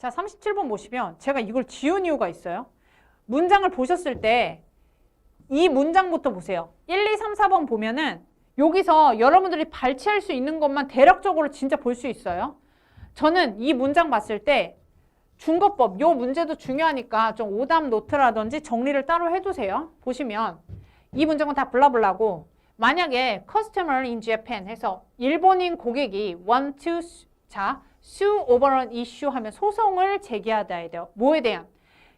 자, 37번 보시면 제가 이걸 지운 이유가 있어요. 문장을 보셨을 때 이 문장부터 보세요. 1, 2, 3, 4번 보면은 여기서 여러분들이 발췌할 수 있는 것만 대략적으로 진짜 볼 수 있어요. 저는 이 문장 봤을 때 중거법 요 문제도 중요하니까 좀 오답 노트라든지 정리를 따로 해두세요. 보시면 이 문장은 다 블라블라고 만약에 customer in Japan 해서 일본인 고객이 want to 자 sue over an issue 하면 소송을 제기하다야 돼요. 뭐에 대한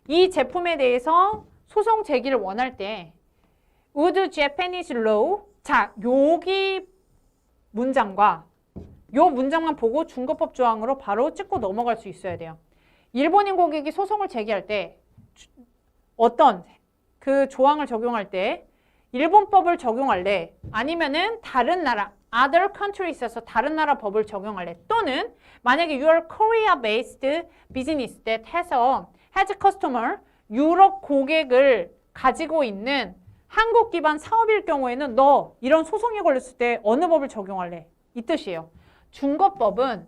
이 제품에 대해서 소송 제기를 원할 때 would Japanese law 자 여기 문장과 요 문장만 보고 중거법 조항으로 바로 찍고 넘어갈 수 있어야 돼요. 일본인 고객이 소송을 제기할 때 주- 어떤 그 조항을 적용할 때 일본법을 적용할래 아니면은 다른 나라 other country에서 다른 나라 법을 적용할 래 또는 만약에 you are Korea based business that 해서 has customer 유럽 고객을 가지고 있는 한국 기반 사업일 경우에는 너 이런 소송이 걸렸을 때 어느 법을 적용할래 이 뜻이에요. 중거법은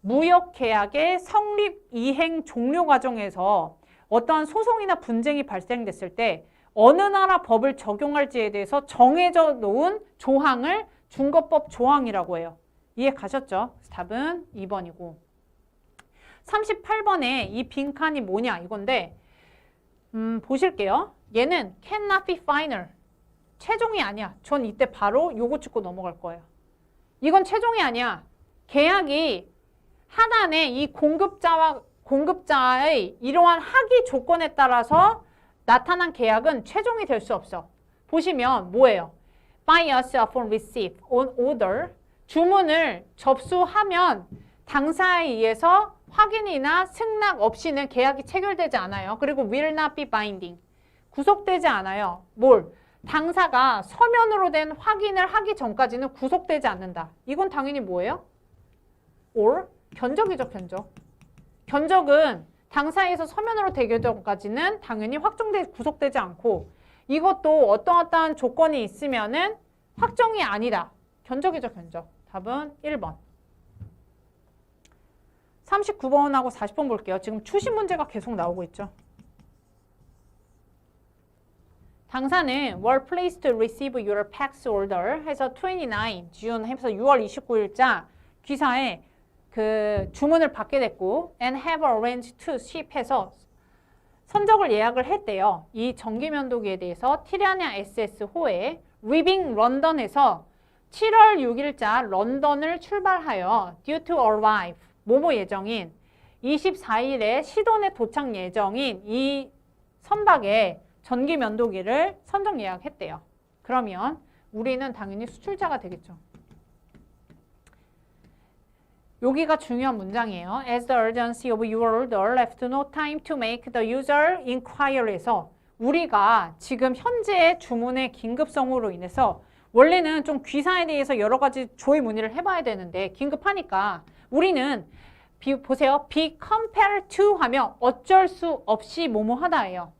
무역 계약의 성립 이행 종료 과정에서 어떠한 소송이나 분쟁이 발생됐을 때 어느 나라 법을 적용할지에 대해서 정해져 놓은 조항을 중거법 조항이라고 해요. 이해 가셨죠? 답은 2번이고 38번에 이 빈칸이 뭐냐 이건데 음, 보실게요. 얘는 cannot be final. 최종이 아니야. 전 이때 바로 요거 찍고 넘어갈 거예요. 이건 최종이 아니야. 계약이 하단의 이 공급자와 공급자의 이러한 합의 조건에 따라서 나타난 계약은 최종이 될 수 없어. 보시면 뭐예요? Buy yourself upon receipt on order. 주문을 접수하면 당사에 의해서 확인이나 승낙 없이는 계약이 체결되지 않아요. 그리고 will not be binding. 구속되지 않아요. 뭘? 당사가 서면으로 된 확인을 하기 전까지는 구속되지 않는다. 이건 당연히 뭐예요? or 견적이죠, 견적. 견적은 당사에서 서면으로 되기 전까지는 당연히 확정돼 구속되지 않고 이것도 어떤 어떠한 조건이 있으면은 확정이 아니다. 견적이죠, 견적. 답은 1번. 39번하고 40번 볼게요. 지금 추신 문제가 계속 나오고 있죠. 당사는 were pleased to receive your tax order 해서 29 June 해서 6월 29일자 귀사에 그 주문을 받게 됐고 and have arranged to ship 해서 선적을 예약을 했대요. 이 전기면도기에 대해서 티라니아 SS 호에 리빙 런던에서 7월 6일자 런던을 출발하여 due to arrive 모모 예정인 24일에 시돈에 도착 예정인 이 선박에 전기 면도기를 선적 예약했대요. 그러면 우리는 당연히 수출자가 되겠죠. 여기가 중요한 문장이에요. As the urgency of your order left no time to make the user inquiry에서 우리가 지금 현재의 주문의 긴급성으로 인해서 원래는 좀 귀사에 대해서 여러 가지 조의 문의를 해봐야 되는데 긴급하니까 우리는 비, 보세요. be compared to 하면 어쩔 수 없이 뭐뭐하다예요.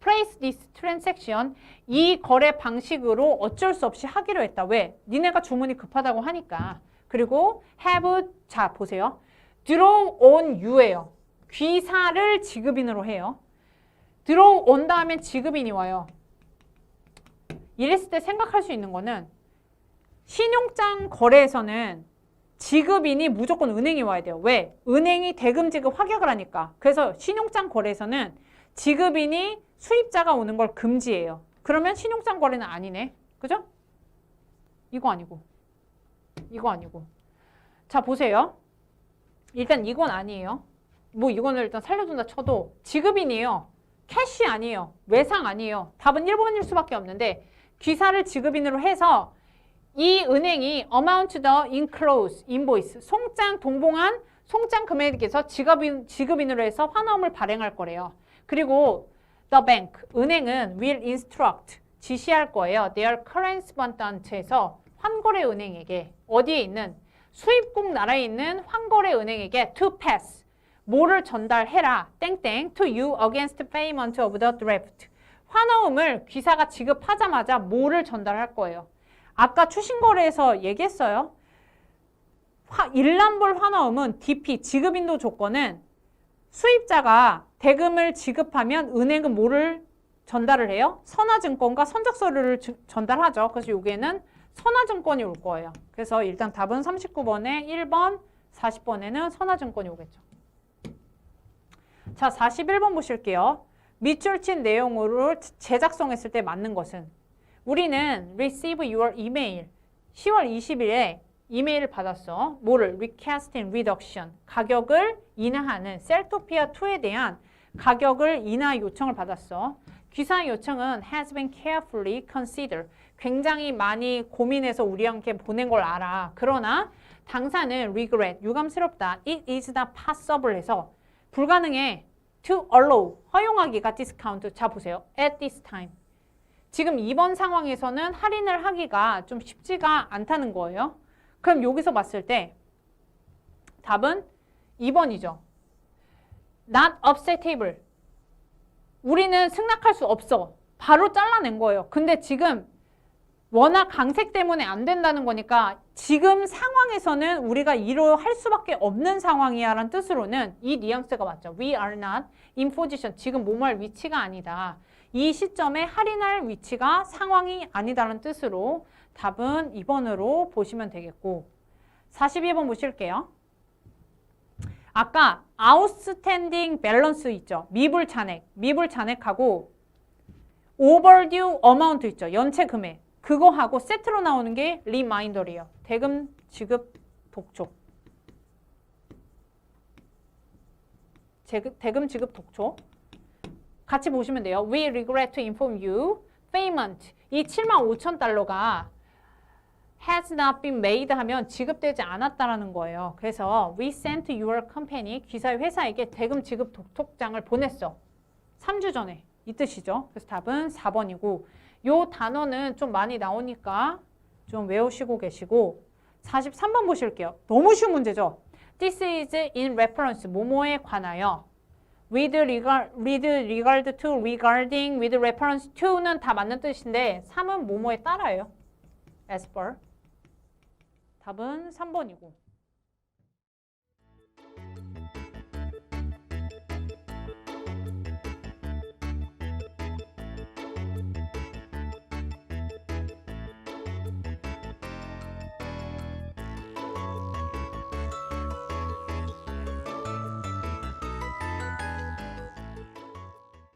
place this transaction 이 거래 방식으로 어쩔 수 없이 하기로 했다. 왜? 니네가 주문이 급하다고 하니까. 그리고 have 자 보세요. on you예요. 귀사를 지급인으로 해요. on 다음에 지급인이 와요. 이랬을 때 생각할 수 있는 거는 신용장 거래에서는 지급인이 무조건 은행이 와야 돼요. 왜? 은행이 대금 지급 확약을 하니까. 그래서 신용장 거래에서는 지급인이 수입자가 오는 걸 금지해요. 그러면 신용장 거래는 아니네. 그죠? 이거 아니고. 이거 아니고. 자, 보세요. 일단 이건 아니에요. 뭐 이거는 일단 살려준다 쳐도 지급인이에요. 캐시 아니에요. 외상 아니에요. 답은 1번일 수밖에 없는데 귀사를 지급인으로 해서 이 은행이 amount the enclosed invoice 송장 동봉한 송장 금액에서 지급인, 지급인으로 해서 환원을 발행할 거래요. 그리고 the bank 은행은 will instruct 지시할 거예요. their correspondent에서 환거래 은행에게 어디에 있는 수입국 나라에 있는 환거래 은행에게 to pass 뭐를 전달해라 땡땡 to you against payment of the draft 환어음을 귀사가 지급하자마자 뭐를 전달할 거예요. 아까 추신거래에서 얘기했어요. 화, 일란불 환어음은 DP 지급인도 조건은 수입자가 대금을 지급하면 은행은 뭐를 전달을 해요? 선화증권과 선적서류를 주- 전달하죠. 그래서 여기에는 선화증권이 올 거예요. 그래서 일단 답은 39번에 1번, 40번에는 선화증권이 오겠죠. 자, 41번 보실게요. 밑줄 친 내용으로 제작성했을 때 맞는 것은 우리는 receive your email 10월 20일에 이메일을 받았어. 뭐를? Requesting reduction. 가격을 인하하는 셀토피아 2에 대한 가격을 인하 요청을 받았어. 귀사 요청은 has been carefully considered. 굉장히 많이 고민해서 우리한테 보낸 걸 알아. 그러나 당사는 regret, 유감스럽다. It is not possible 해서 불가능해. To allow, 허용하기가 discount. 자 보세요. At this time. 지금 이번 상황에서는 할인을 하기가 좀 쉽지가 않다는 거예요. 그럼 여기서 봤을 때 답은 2번이죠. Not acceptable. 우리는 승낙할 수 없어. 바로 잘라낸 거예요. 근데 지금 워낙 강색 때문에 안 된다는 거니까 지금 상황에서는 우리가 이로 할 수밖에 없는 상황이야라는 뜻으로는 이 뉘앙스가 맞죠. We are not in position. 지금 뭐할 위치가 아니다. 이 시점에 할인할 위치가 상황이 아니다라는 뜻으로 답은 2번으로 보시면 되겠고 42번 보실게요. 아까 outstanding balance 있죠. 미불 잔액. 미불 잔액하고 overdue amount 있죠. 연체 금액. 그거하고 세트로 나오는 게 reminder이에요. 대금 지급 독촉. 대금 지급 독촉. 같이 보시면 돼요. We regret to inform you payment 이 7만 5천 달러가 has not been made 하면 지급되지 않았다라는 거예요. 그래서 we sent your company 기사의 회사에게 대금 지급 독촉장을 보냈어. 3주 전에 이 뜻이죠. 그래서 답은 4번이고 요 단어는 좀 많이 나오니까 좀 외우시고 계시고 43번 보실게요. 너무 쉬운 문제죠. This is in reference 뭐뭐에 관하여 with regard, with regard to, regarding, with reference to는 다 맞는 뜻인데 3은 뭐뭐에 따라요. As per. 답은 3번이고